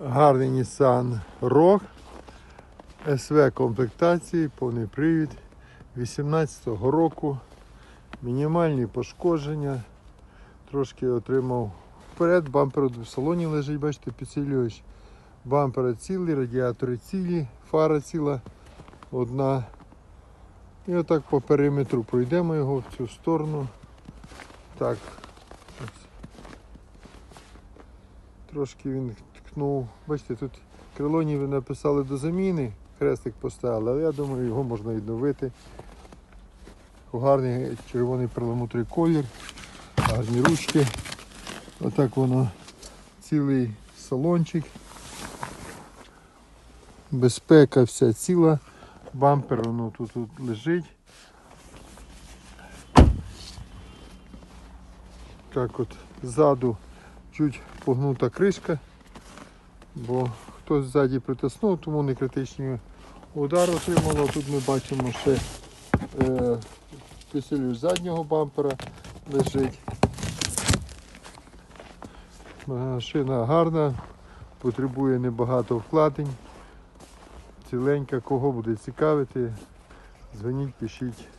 Гарний Nissan Rogue. СВ комплектації, повний привід 18-го року. Мінімальні пошкодження. Трошки отримав вперед, бампер в салоні лежить, бачите, підсилювач. Бампери цілі, радіатори цілі, фара ціла одна. І отак по периметру пройдемо його в цю сторону. Так. Трошки він ткнув. Бачите, тут крило ніби написали до заміни, хрестик поставили, але я думаю, його можна відновити. Гарний червоний перламутровий колір, гарні ручки. Отак воно цілий салончик. Безпека вся ціла. Бампер воно тут, тут лежить. Так от ззаду чуть погнута кришка, бо хтось ззаді притиснув, тому не критичний удар отримало. Тут ми бачимо ще е, підсилювач заднього бампера лежить. Машина гарна, потребує небагато вкладень. Ціленька, кого буде цікавити, дзвоніть, пишіть.